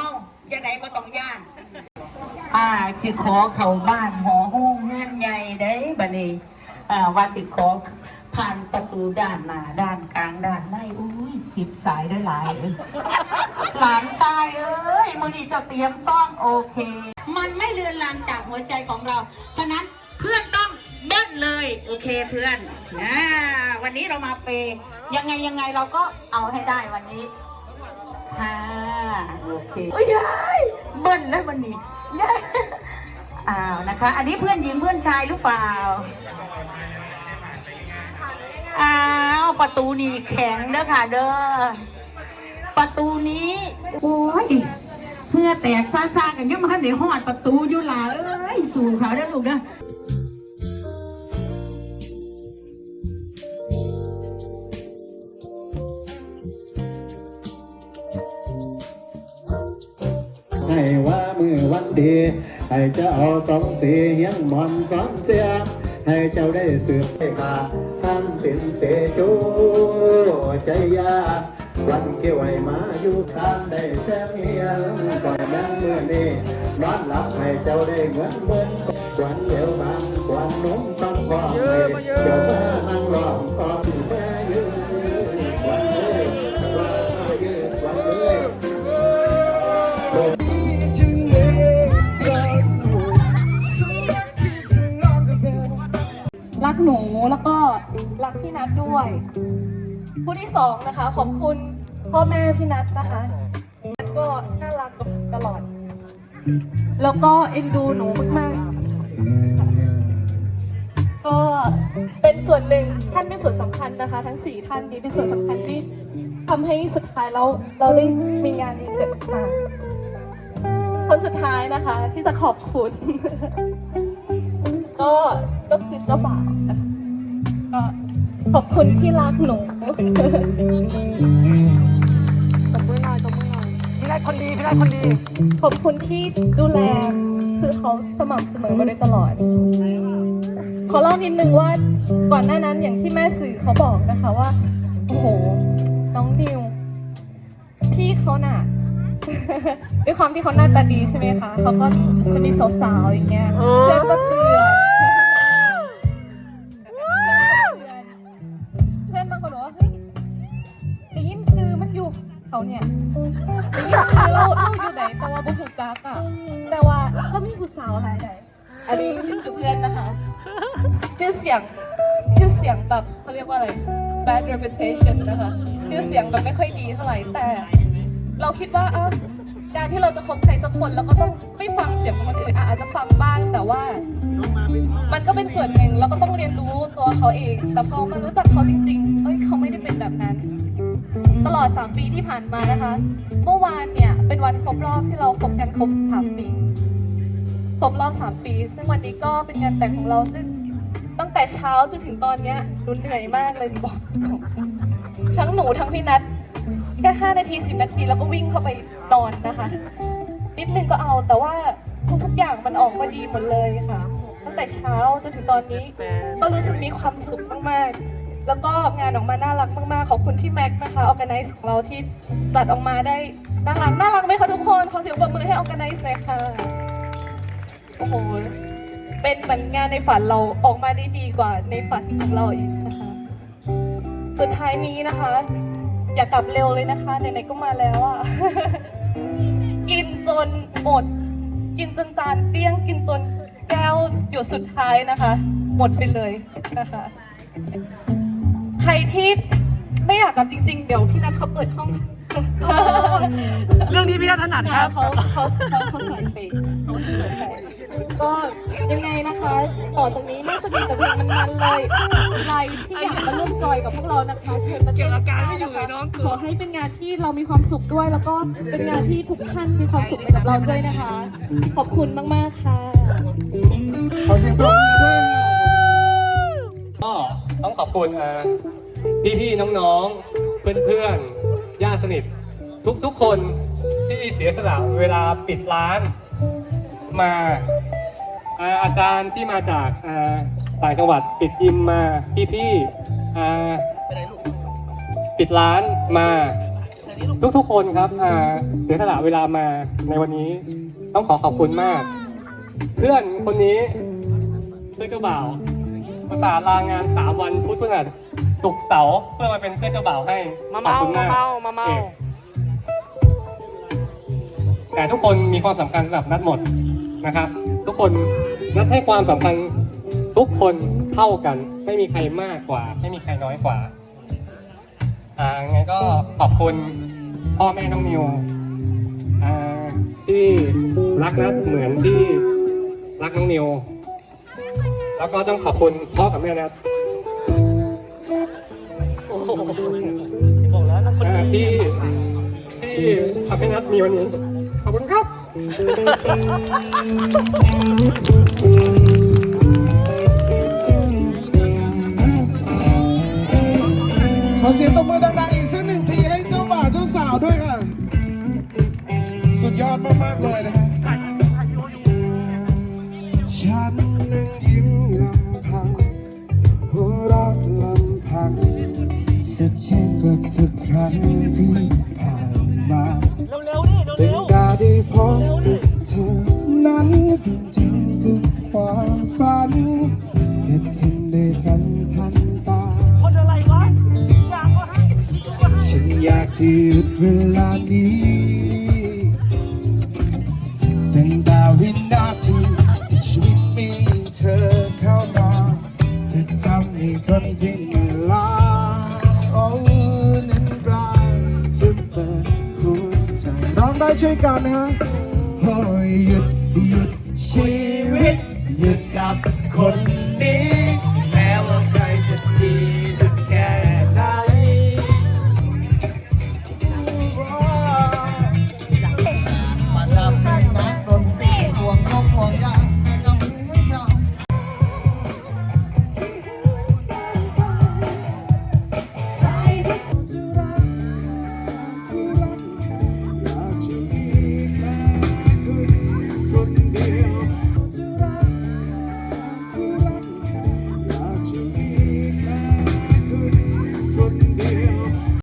ต้องย่านอ่าสิขอเข้าบ้านหอห้องงานใหญ่ได้บัดนี้อ่าว่าสิขอผ่านประตูด้านหน้าด้านกลางด้านในอุ้ยสิบสายได้หลายเลยหลานชายเอ้ยมือนี้เจะเตรียมซ่องโอเค มันไม่เลือนลางจากหัวใจของเรา ฉะนั้นเพื่อนต้องเบิ้ลเลยโอเคเพื่อนอ่าวันนี้เรามาเปย์ยังไงยังไงเราก็เอาให้ได้วันนี้ค่ะ โอเคโอ้ยยายเบิ้ลแล้ววันนี้อ้าวนะคะ อันนี้เพื่อนหญิงเพื่อนชายหรือเปล่าอ้าวประตูนี่แข็งเด้อค่ะ เด้อประตูนี้โอ้ยเพื่อแตกซ่าๆกันยังมาให้ในหอดประตูอยู่หล่ะเอ้ยสู่เขาได้อลูกเด้อ ให้ว่ามือวันดี ให้เจ้าสองสีเฮียงหมอนสองเสียงให้เจ้าได้สืบให้ขาท่านสินเตจูใจยากวันเกี่ยวให้มาอยู่ทางได้แค่เฮียงก่อนนั้นเมื่อนี้นอนหลับให้เจ้าได้เงินเงินควันเดียวบางควันนุ่มต้องบอกให้เจ้ามานั่งรอมกอมแม่ยืนวันเลยว่ามายืนวันเลย กหนูแล้วก็รักพี่นัทด้วย ผู้ที่สองนะคะ ขอบคุณพ่อแม่พี่นัทนะคะนัทก็น่ารักกับหนูตลอด แล้วก็เอ็นดูหนูมากๆก็เป็นส่วนหนึ่งท่านเป็นส่วนสำคัญนะคะ ทั้งสี่ท่านนี้เป็นส่วนสำคัญที่ทำให้สุดท้ายเราเราได้มีงานนี้เกิดขึ้นคนสุดท้ายนะคะที่จะขอบคุณ ก็ก็คือเจ้าบ่าว ขอบคุณที่รักหนูตบมือหน่อยตบมือหน่อยพี่ได้คนดีพี่ได้คนดี ขอบคุณที่ดูแล คือเขาสม่ำเสมอมาโดยตลอด ขอเล่านิดนึงว่าก่อนหน้านั้นอย่างที่แม่สื่อเขาบอกนะคะว่า โอ้โห น้องดิว พี่เขาน่ะ ด้วยความที่เขาหน้าตาดีใช่ไหมคะ เขาก็จะมีสาวๆอย่างเงี้ยเพื่อนก็เตือน เขาเนี่ยได้ยินชื่อเราเราอยู่ไหนแต่ว่าบุหูจักอะแต่ว่าก็มีผู้สาวหลายใดอันนี้คือเพื่อนนะคะ ชื่อเสียงชื่อเสียงแบบเขาเรียกว่าอะไร bad reputation นะคะชื่อเสียงแบบไม่ค่อยดีเท่าไหร่แต่ เราคิดว่าอะการที่เราจะคบใครสักคนเราก็ต้องไม่ฟังเสียงของคนอื่นอะอาจจะฟังบ้างแต่ว่า มันก็เป็นส่วนหนึ่งเราก็ต้องเรียนรู้ตัวเขาเองแต่พอมารู้จักเขาจริงๆเอ้ยเขาไม่ได้เป็นแบบนั้น ตลอด 3 ปีที่ผ่านมานะคะ เมื่อวานเนี่ยเป็นวันครบรอบที่เราคบกันครบ3ปีครบรอบ 3 ปี ซึ่งวันนี้ก็เป็นงานแต่งของเราซึ่งตั้งแต่เช้าจนถึงตอนเนี้ยหนูเหนื่อยมากเลยบอกทั้งหนูทั้งพี่นัทแค่5นาที 10 นาทีแล้วก็วิ่งเข้าไปนอนนะคะ นิดนึงก็เอาแต่ว่าทุกๆอย่างมันออกมาดีหมดเลยค่ะ ตั้งแต่เช้าจนถึงตอนนี้ก็รู้สึกมีความสุขมากๆ แล้วก็งานออกมาน่ารักมากๆ ขอบคุณพี่แม็กซ์นะคะออ g a ไนซ์ของเราที่ตัดออกมาได้น่ารักน่ารักไหมคะทุกคน ขอเสียงปรบมือให้ออ g a ไนซ์หน่อยค่ะ โอ้โห เป็นเหมือนงานในฝันเราออกมาได้ดีกว่าในฝันของเราอีกนะคะ สุดท้ายนี้นะคะ อย่ากลับเร็วเลยนะคะไหนๆก็มาแล้วอะ กินจนหมด กินจนจานเตี้ยง กินจนแก้วหยดสุดท้ายนะคะ หมดไปเลยนะคะ ใครที่ไม่อยากกลับจริง ๆ เดี๋ยวพี่นัทเขาเปิดห้องเรื่องนี้พี่ได้ถนัดครับเขาเขาเขาเขาใส่เปย์เขาเปิดให้ก็ยังไงนะคะ ต่อจากนี้น่าจะมีแต่เพลงมันๆเลยใครที่อยากมาร่วมจอยกับพวกเรานะคะเชิญมาเต้นเกี่ยวกับการไม่อยู่เลยน้องขอให้เป็นงานที่เรามีความสุขด้วย แล้วก็เป็นงานที่ทุกท่านมีความสุขไปกับเราด้วยนะคะ ขอบคุณมากๆค่ะขอเสียงปรบมือด้วยค่ะก็ ต้องขอบคุณพี่ๆน้องๆ เพื่อนๆญาติสนิท ทุกๆคนที่เสียสละเวลาปิดร้าน มาอาจารย์ที่มาจากอ่าต่างจังหวัดปิดยิมมาพี่ๆปิดร้านมาทุกๆคนครับเสียสละเวลามาในวันนี้ต้องขอขอบคุณมาก เพื่อนคนนี้เพื่อนเจ้าบ่าว ภาษาห์ลางานสามวันพุธพฤหัสศุกร์เสาร์เพื่อมาเป็นเพื่อนเจ้าบ่าวให้มาขอบเมาคุณมาากเมามาเมาเอกแต่ทุกคนมีความสำคัญสำหรับนัดหมดนะครับ ทุกคนนัดให้ความสำคัญทุกคนเท่ากัน ไม่มีใครมากกว่า ไม่มีใครน้อยกว่าอ่าไงก็ขอบคุณพ่อแม่น้องนิวอ่าที่รักนัดเหมือนที่รักน้องนิว แล้วก็ต้องขอบคุณพ่อกับแม่นัดโอ้โหบอกแล้วนะคนอ่าดีที่ ที่ทำให้นัดมีวันนี้ ขอบคุณครับ ขอเสียงตบมือดังๆอีกสักหนึ่งทีให้เจ้าบ่าวเจ้าสาวด้วยค่ะ สุดยอดมากๆเลยนะฮะ จริงคือความฝันเกิดขึ้นด้วยกันทันตาคนอะไรวะอยากก็ให้คิดก็ให้ฉันอยากจะหยุดเวลานี้ตั้งแต่วินาทีที่ชีวิตมีเธอเข้ามาจะทำให้คนที่เหนื่ลาโอ้นั้นกลายจะเปิดหัวใจร้องได้ช่วยกันนะฮะโอ้ con él.